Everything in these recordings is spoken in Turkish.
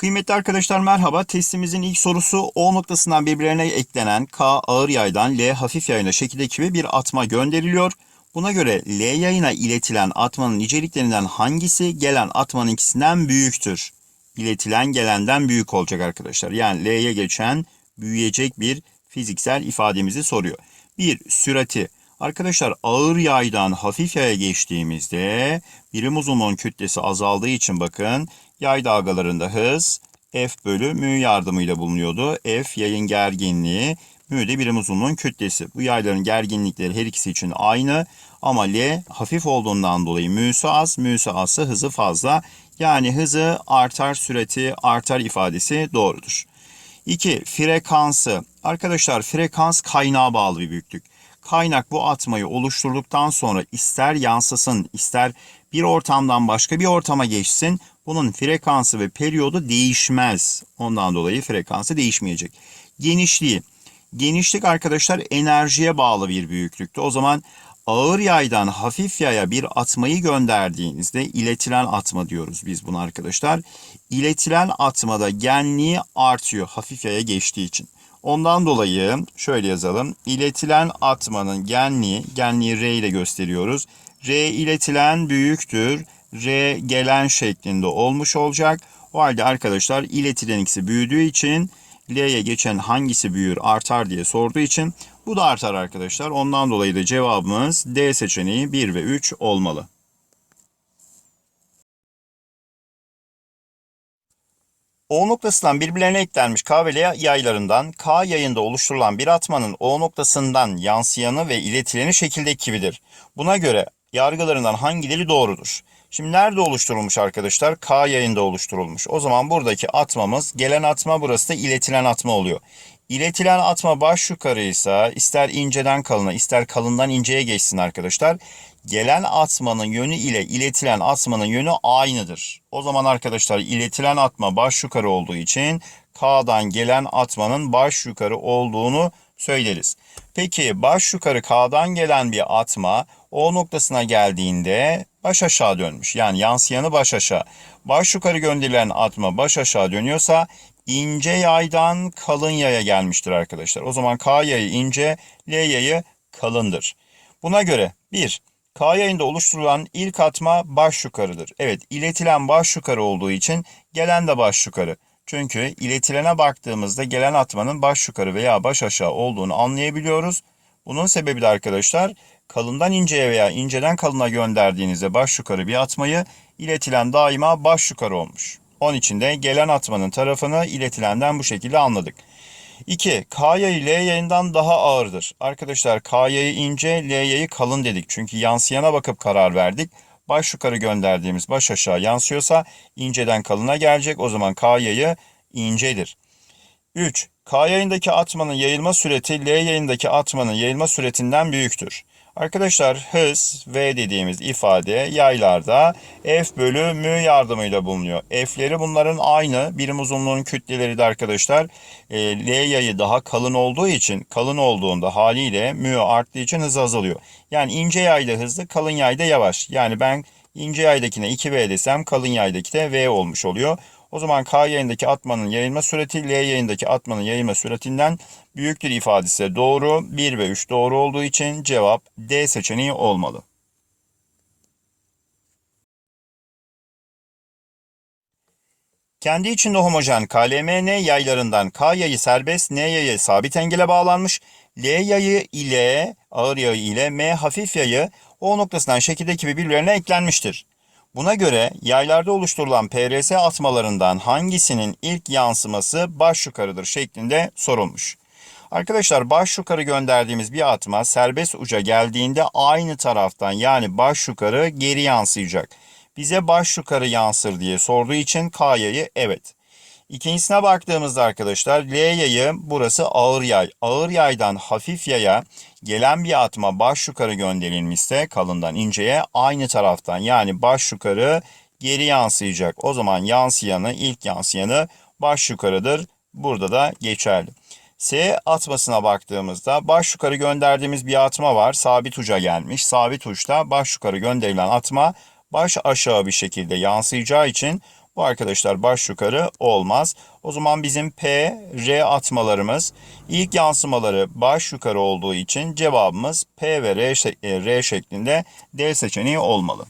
Kıymetli arkadaşlar merhaba. Testimizin ilk sorusu O noktasından birbirlerine eklenen K ağır yaydan L hafif yayına şekildeki gibi bir atma gönderiliyor. Buna göre L yayına iletilen atmanın niceliklerinden hangisi gelen atmanın ikisinden büyüktür? İletilen gelenden büyük olacak arkadaşlar. Yani L'ye geçen büyüyecek bir fiziksel ifademizi soruyor. Bir sürati. Arkadaşlar ağır yaydan hafif yaya geçtiğimizde birim uzunluğun kütlesi azaldığı için bakın yay dalgalarında hız F bölü mü yardımıyla bulunuyordu. F yayın gerginliği, mü de birim uzunluğun kütlesi. Bu yayların gerginlikleri her ikisi için aynı ama L hafif olduğundan dolayı müsü az, müsü azsa hızı fazla. Yani hızı artar, sürati artar ifadesi doğrudur. 2. Frekansı. Arkadaşlar frekans kaynağa bağlı bir büyüklük. Kaynak bu atmayı oluşturduktan sonra ister yansısın, ister bir ortamdan başka bir ortama geçsin. Bunun frekansı ve periyodu değişmez. Ondan dolayı frekansı değişmeyecek. Genişliği. Genişlik arkadaşlar enerjiye bağlı bir büyüklükte. O zaman ağır yaydan hafif yaya bir atmayı gönderdiğinizde iletilen atma diyoruz biz buna arkadaşlar. İletilen atmada genliği artıyor hafif yaya geçtiği için. Ondan dolayı şöyle yazalım. İletilen atmanın genliği, genliği R ile gösteriyoruz. R iletilen büyüktür. R gelen şeklinde olmuş olacak. O halde arkadaşlar iletilen ikisi büyüdüğü için L'ye geçen hangisi büyür artar diye sorduğu için bu da artar arkadaşlar. Ondan dolayı da cevabımız D seçeneği 1 ve 3 olmalı. O noktasından birbirlerine eklenmiş K yaylarından K yayında oluşturulan bir atmanın O noktasından yansıyanı ve iletileni şekildeki gibidir. Buna göre yargılarından hangileri doğrudur? Şimdi nerede oluşturulmuş arkadaşlar? K yayında oluşturulmuş. O zaman buradaki atmamız gelen atma burası da iletilen atma oluyor. İletilen atma baş yukarıysa ister inceden kalına ister kalından inceye geçsin arkadaşlar. Gelen atmanın yönü ile iletilen atmanın yönü aynıdır. O zaman arkadaşlar iletilen atma baş yukarı olduğu için K'dan gelen atmanın baş yukarı olduğunu söyleriz. Peki baş yukarı K'dan gelen bir atma O noktasına geldiğinde baş aşağı dönmüş. Yani yansıyanı baş aşağı. Baş yukarı gönderilen atma baş aşağı dönüyorsa ince yaydan kalın yaya gelmiştir arkadaşlar. O zaman K yayı ince, L yayı kalındır. Buna göre 1. K yayında oluşturulan ilk atma baş yukarıdır. Evet iletilen baş yukarı olduğu için gelen de baş yukarı. Çünkü iletilene baktığımızda gelen atmanın baş yukarı veya baş aşağı olduğunu anlayabiliyoruz. Bunun sebebi de arkadaşlar kalından inceye veya inceden kalına gönderdiğinizde baş yukarı bir atmayı iletilen daima baş yukarı olmuş. Onun için de gelen atmanın tarafını iletilenden bu şekilde anladık. 2. K yayı L yayından daha ağırdır. Arkadaşlar K yayı ince, L yayı kalın dedik. Çünkü yansıyana bakıp karar verdik. Baş yukarı gönderdiğimiz baş aşağı yansıyorsa inceden kalına gelecek. O zaman K yayı incedir. 3. K yayındaki atmanın yayılma süreti L yayındaki atmanın yayılma süretinden büyüktür. Arkadaşlar hız V dediğimiz ifade yaylarda F bölü mü yardımıyla bulunuyor. F'leri bunların aynı. Birim uzunluğun kütleleri de arkadaşlar e, L yayı daha kalın olduğu için kalın olduğunda haliyle mü arttığı için hız azalıyor. Yani ince yayda hızlı kalın yayda yavaş. Yani ben ince yaydakine 2V desem kalın yaydaki de V olmuş oluyor. O zaman K yayındaki atmanın yayılma süreti L yayındaki atmanın yayılma süretinden büyüktür ifadesi doğru. 1 ve 3 doğru olduğu için cevap D seçeneği olmalı. Kendi içinde homojen KLMN yaylarından K yayı serbest, N yayı sabit engele bağlanmış. L yayı ile ağır yayı ile M hafif yayı O noktasından şekildeki gibi birbirlerine eklenmiştir. Buna göre yaylarda oluşturulan PRS atmalarından hangisinin ilk yansıması baş yukarıdır şeklinde sorulmuş. Arkadaşlar baş yukarı gönderdiğimiz bir atma serbest uca geldiğinde aynı taraftan yani baş yukarı geri yansıyacak. Bize baş yukarı yansır diye sorduğu için K yayı evet. İkincisine baktığımızda arkadaşlar L yayı burası ağır yay. Ağır yaydan hafif yaya gelen bir atma baş yukarı gönderilmişse kalından inceye aynı taraftan yani baş yukarı geri yansıyacak. O zaman yansıyanı ilk yansıyanı baş yukarıdır. Burada da geçerli. S atmasına baktığımızda baş yukarı gönderdiğimiz bir atma var. Sabit uca gelmiş. Sabit uçta baş yukarı gönderilen atma baş aşağı bir şekilde yansıyacağı için Bu arkadaşlar baş yukarı olmaz. O zaman bizim P, R atmalarımız ilk yansımaları baş yukarı olduğu için cevabımız P ve R, e, R şeklinde D seçeneği olmalı.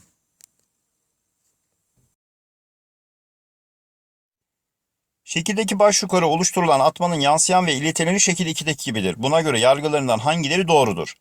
Şekildeki baş yukarı oluşturulan atmanın yansıyan ve iletileni şekil 2'deki gibidir. Buna göre yargılarından hangileri doğrudur?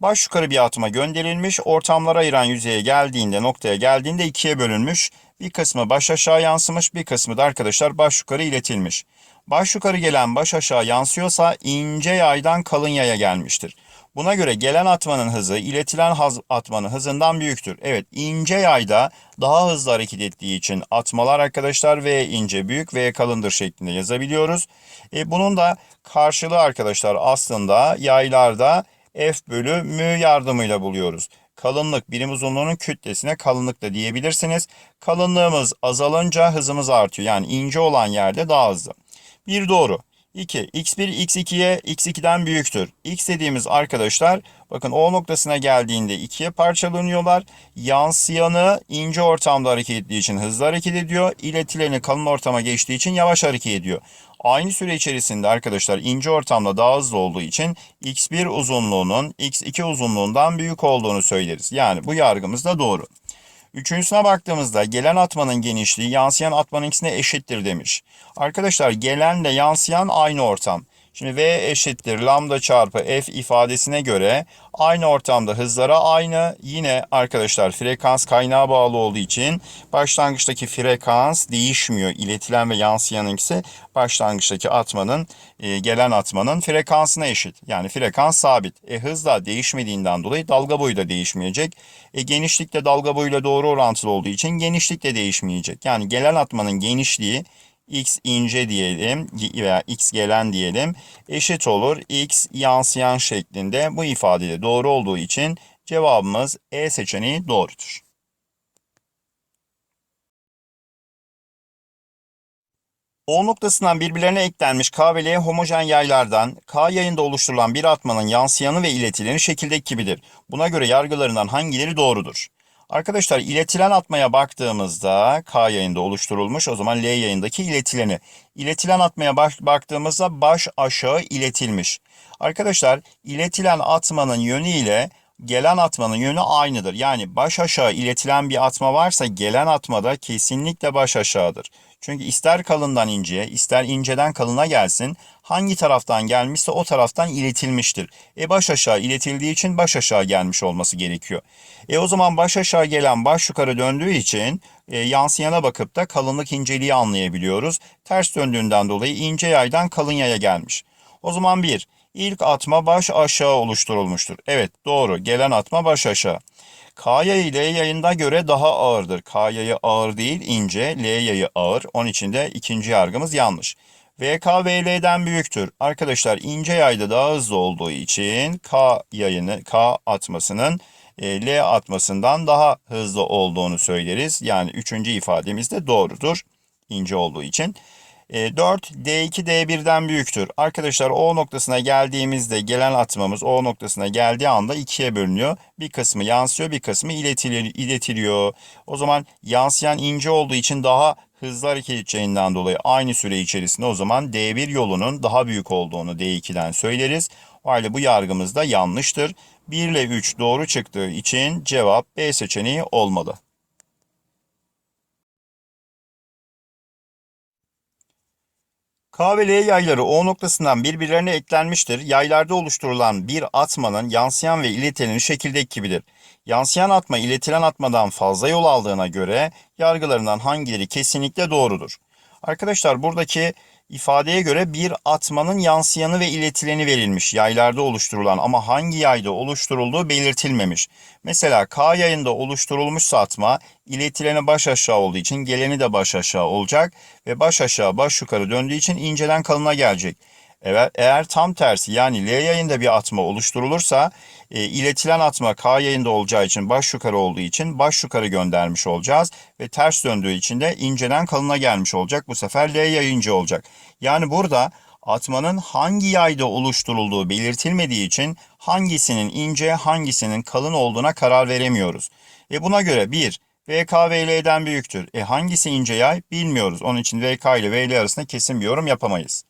Baş yukarı bir atma gönderilmiş, ortamlara ayıran yüzeye geldiğinde, noktaya geldiğinde ikiye bölünmüş. Bir kısmı baş aşağı yansımış, bir kısmı da arkadaşlar baş yukarı iletilmiş. Baş yukarı gelen baş aşağı yansıyorsa ince yaydan kalın yaya gelmiştir. Buna göre gelen atmanın hızı iletilen atmanın hızından büyüktür. Evet ince yayda daha hızlı hareket ettiği için atmalar arkadaşlar V ince büyük V kalındır şeklinde yazabiliyoruz. E, bunun da karşılığı arkadaşlar aslında yaylarda F bölü mü yardımıyla buluyoruz. Kalınlık birim uzunluğunun kütlesine kalınlık da diyebilirsiniz. Kalınlığımız azalınca hızımız artıyor. Yani ince olan yerde daha hızlı. Bir doğru. 2. x1 x2'ye x2'den büyüktür. x dediğimiz arkadaşlar bakın O noktasına geldiğinde ikiye parçalanıyorlar. Yansıyanı ince ortamda hareket ettiği için hızlı hareket ediyor. İletileni kalın ortama geçtiği için yavaş hareket ediyor. Aynı süre içerisinde arkadaşlar ince ortamda daha hızlı olduğu için x1 uzunluğunun x2 uzunluğundan büyük olduğunu söyleriz. Yani bu yargımız da doğru. Üçüncüsüne baktığımızda gelen atmanın genişliği yansıyan atmanın ikisine eşittir demiş. Arkadaşlar gelenle yansıyan aynı ortam. Şimdi V eşittir lambda çarpı F ifadesine göre aynı ortamda hızlara aynı. Yine arkadaşlar frekans kaynağa bağlı olduğu için başlangıçtaki frekans değişmiyor. İletilen ve yansıyanın ikisi başlangıçtaki atmanın e, gelen atmanın frekansına eşit. Yani frekans sabit. E, hız da değişmediğinden dolayı dalga boyu da değişmeyecek. E, genişlik de dalga boyuyla doğru orantılı olduğu için genişlik de değişmeyecek. Yani gelen atmanın genişliği x ince diyelim veya x gelen diyelim eşit olur x yansıyan şeklinde bu ifadede doğru olduğu için cevabımız E seçeneği doğrudur. O noktasından birbirlerine eklenmiş K ve L homojen yaylardan K yayında oluşturulan bir atmanın yansıyanı ve iletileni şekildeki gibidir. Buna göre yargılarından hangileri doğrudur? Arkadaşlar iletilen atmaya baktığımızda K yayında oluşturulmuş o zaman L yayındaki iletileni. İletilen atmaya baş, baktığımızda baş aşağı iletilmiş. Arkadaşlar iletilen atmanın yönü ile gelen atmanın yönü aynıdır. Yani baş aşağı iletilen bir atma varsa gelen atma da kesinlikle baş aşağıdır. Çünkü ister kalından inceye, ister inceden kalına gelsin, hangi taraftan gelmişse o taraftan iletilmiştir. E baş aşağı iletildiği için baş aşağı gelmiş olması gerekiyor. E o zaman baş aşağı gelen baş yukarı döndüğü için e, yansıyana bakıp da kalınlık inceliği anlayabiliyoruz. Ters döndüğünden dolayı ince yaydan kalın yaya gelmiş. O zaman bir, ilk atma baş aşağı oluşturulmuştur. Evet doğru gelen atma baş aşağı. K yayı L yayında göre daha ağırdır. K yayı ağır değil ince, L yayı ağır. Onun için de ikinci yargımız yanlış. VK VL'den büyüktür. Arkadaşlar ince yayda daha hızlı olduğu için K yayını, K atmasının e, L atmasından daha hızlı olduğunu söyleriz. Yani üçüncü ifademiz de doğrudur. ince olduğu için. 4 D2 D1'den büyüktür. Arkadaşlar O noktasına geldiğimizde gelen atmamız O noktasına geldiği anda ikiye bölünüyor. Bir kısmı yansıyor bir kısmı iletiliyor. O zaman yansıyan ince olduğu için daha hızlı hareket edeceğinden dolayı aynı süre içerisinde o zaman D1 yolunun daha büyük olduğunu D2'den söyleriz. O halde bu yargımız da yanlıştır. 1 ile 3 doğru çıktığı için cevap B seçeneği olmalı. K ve L yayları O noktasından birbirlerine eklenmiştir. Yaylarda oluşturulan bir atmanın yansıyan ve iletileni şekildeki gibidir. Yansıyan atma iletilen atmadan fazla yol aldığına göre yargılarından hangileri kesinlikle doğrudur? Arkadaşlar buradaki ifadeye göre bir atmanın yansıyanı ve iletileni verilmiş yaylarda oluşturulan ama hangi yayda oluşturulduğu belirtilmemiş. Mesela K yayında oluşturulmuşsa atma iletileni baş aşağı olduğu için geleni de baş aşağı olacak ve baş aşağı baş yukarı döndüğü için inceden kalına gelecek. Evet, eğer tam tersi yani L yayında bir atma oluşturulursa e, iletilen atma K yayında olacağı için baş yukarı olduğu için baş yukarı göndermiş olacağız ve ters döndüğü için de inceden kalına gelmiş olacak. Bu sefer L yayıncı olacak. Yani burada atmanın hangi yayda oluşturulduğu belirtilmediği için hangisinin ince hangisinin kalın olduğuna karar veremiyoruz. Ve buna göre bir VK VL'den büyüktür. E hangisi ince yay bilmiyoruz. Onun için VK ile VL arasında kesin bir yorum yapamayız.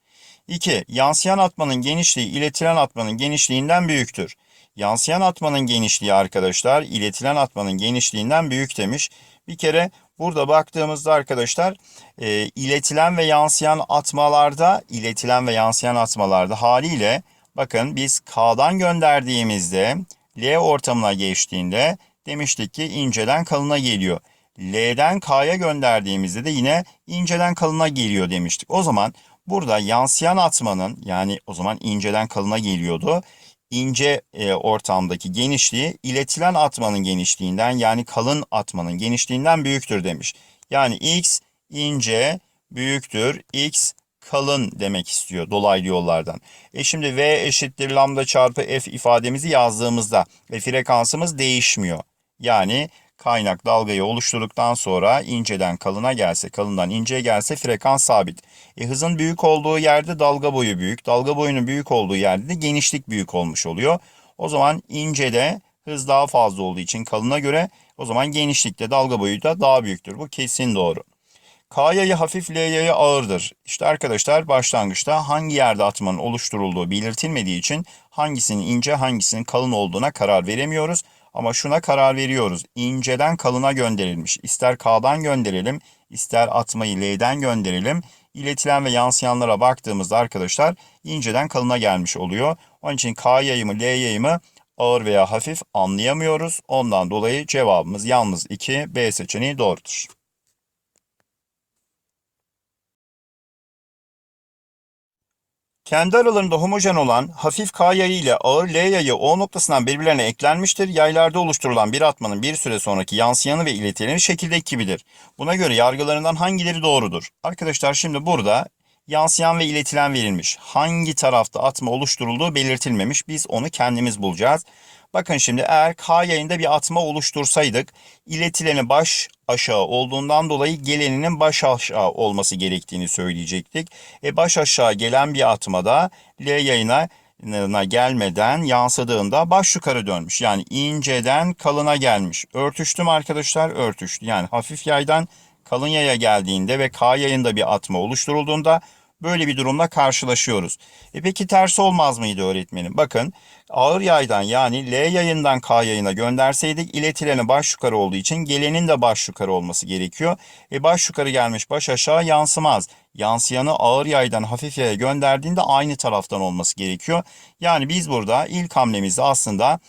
2. Yansıyan atmanın genişliği iletilen atmanın genişliğinden büyüktür. Yansıyan atmanın genişliği arkadaşlar iletilen atmanın genişliğinden büyük demiş. Bir kere burada baktığımızda arkadaşlar e, iletilen ve yansıyan atmalarda iletilen ve yansıyan atmalarda haliyle bakın biz K'dan gönderdiğimizde L ortamına geçtiğinde demiştik ki inceden kalına geliyor. L'den K'ya gönderdiğimizde de yine inceden kalına geliyor demiştik. O zaman burada yansıyan atmanın yani o zaman inceden kalına geliyordu. İnce e, ortamdaki genişliği iletilen atmanın genişliğinden yani kalın atmanın genişliğinden büyüktür demiş. Yani x ince büyüktür x kalın demek istiyor dolaylı yollardan. E şimdi v eşittir lambda çarpı f ifademizi yazdığımızda ve frekansımız değişmiyor. Yani kaynak dalgayı oluşturduktan sonra inceden kalına gelse, kalından inceye gelse frekans sabit. E, hızın büyük olduğu yerde dalga boyu büyük, dalga boyunun büyük olduğu yerde de genişlik büyük olmuş oluyor. O zaman incede hız daha fazla olduğu için kalına göre o zaman genişlikte dalga boyu da daha büyüktür. Bu kesin doğru. K yayı hafif, L yayı ağırdır. İşte arkadaşlar başlangıçta hangi yerde atmanın oluşturulduğu belirtilmediği için hangisinin ince hangisinin kalın olduğuna karar veremiyoruz. Ama şuna karar veriyoruz. İnceden kalına gönderilmiş. İster K'dan gönderelim, ister atmayı L'den gönderelim. İletilen ve yansıyanlara baktığımızda arkadaşlar inceden kalına gelmiş oluyor. Onun için K yayımı, L yayımı ağır veya hafif anlayamıyoruz. Ondan dolayı cevabımız yalnız 2, B seçeneği doğrudur. Kendi aralarında homojen olan hafif K yayı ile ağır L yayı O noktasından birbirlerine eklenmiştir. Yaylarda oluşturulan bir atmanın bir süre sonraki yansıyanı ve iletileri şekildeki gibidir. Buna göre yargılarından hangileri doğrudur? Arkadaşlar şimdi burada yansıyan ve iletilen verilmiş. Hangi tarafta atma oluşturulduğu belirtilmemiş. Biz onu kendimiz bulacağız. Bakın şimdi eğer K yayında bir atma oluştursaydık iletileni baş aşağı olduğundan dolayı geleninin baş aşağı olması gerektiğini söyleyecektik. E baş aşağı gelen bir atmada L yayına gelmeden yansıdığında baş yukarı dönmüş. Yani inceden kalına gelmiş. Örtüştüm arkadaşlar örtüştü. Yani hafif yaydan kalın yaya geldiğinde ve K yayında bir atma oluşturulduğunda böyle bir durumla karşılaşıyoruz. E peki tersi olmaz mıydı öğretmenim? Bakın ağır yaydan yani L yayından K yayına gönderseydik iletileni baş yukarı olduğu için gelenin de baş yukarı olması gerekiyor. E baş yukarı gelmiş baş aşağı yansımaz. Yansıyanı ağır yaydan hafif yaya gönderdiğinde aynı taraftan olması gerekiyor. Yani biz burada ilk hamlemizde aslında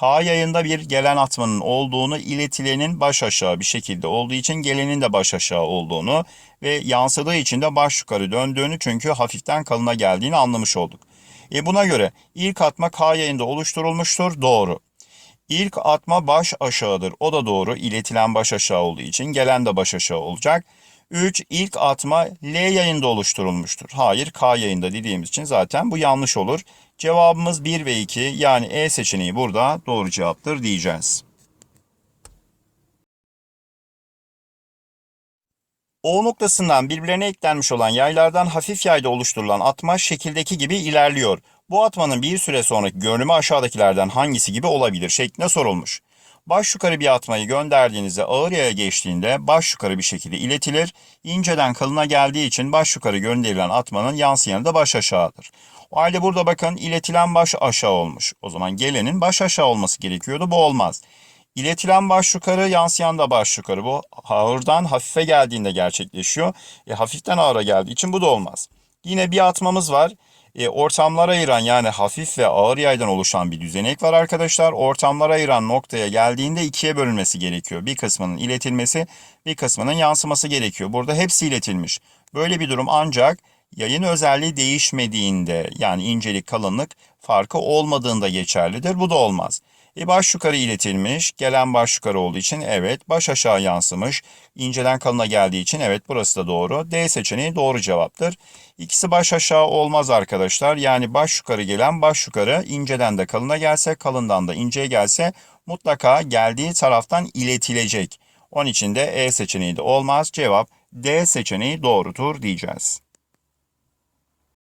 K yayında bir gelen atmanın olduğunu, iletilenin baş aşağı bir şekilde olduğu için gelenin de baş aşağı olduğunu ve yansıdığı için de baş yukarı döndüğünü çünkü hafiften kalına geldiğini anlamış olduk. E buna göre ilk atma K yayında oluşturulmuştur. Doğru. İlk atma baş aşağıdır. O da doğru. İletilen baş aşağı olduğu için gelen de baş aşağı olacak. 3. ilk atma L yayında oluşturulmuştur. Hayır K yayında dediğimiz için zaten bu yanlış olur. Cevabımız 1 ve 2 yani E seçeneği burada doğru cevaptır diyeceğiz. O noktasından birbirlerine eklenmiş olan yaylardan hafif yayda oluşturulan atma şekildeki gibi ilerliyor. Bu atmanın bir süre sonraki görünümü aşağıdakilerden hangisi gibi olabilir şeklinde sorulmuş. Baş yukarı bir atmayı gönderdiğinizde ağır yaya geçtiğinde baş yukarı bir şekilde iletilir. İnceden kalına geldiği için baş yukarı gönderilen atmanın yansıyanı da baş aşağıdır. O halde burada bakın iletilen baş aşağı olmuş. O zaman gelenin baş aşağı olması gerekiyordu. Bu olmaz. İletilen baş yukarı, yansıyan da baş yukarı. Bu ağırdan hafife geldiğinde gerçekleşiyor. E, hafiften ağıra geldiği için bu da olmaz. Yine bir atmamız var. E, ortamlara ayıran yani hafif ve ağır yaydan oluşan bir düzenek var arkadaşlar. Ortamlara ayıran noktaya geldiğinde ikiye bölünmesi gerekiyor. Bir kısmının iletilmesi, bir kısmının yansıması gerekiyor. Burada hepsi iletilmiş. Böyle bir durum ancak yayın özelliği değişmediğinde yani incelik kalınlık farkı olmadığında geçerlidir. Bu da olmaz. E baş yukarı iletilmiş. Gelen baş yukarı olduğu için evet. Baş aşağı yansımış. İnceden kalına geldiği için evet burası da doğru. D seçeneği doğru cevaptır. İkisi baş aşağı olmaz arkadaşlar. Yani baş yukarı gelen baş yukarı inceden de kalına gelse kalından da inceye gelse mutlaka geldiği taraftan iletilecek. Onun için de E seçeneği de olmaz. Cevap D seçeneği doğrudur diyeceğiz.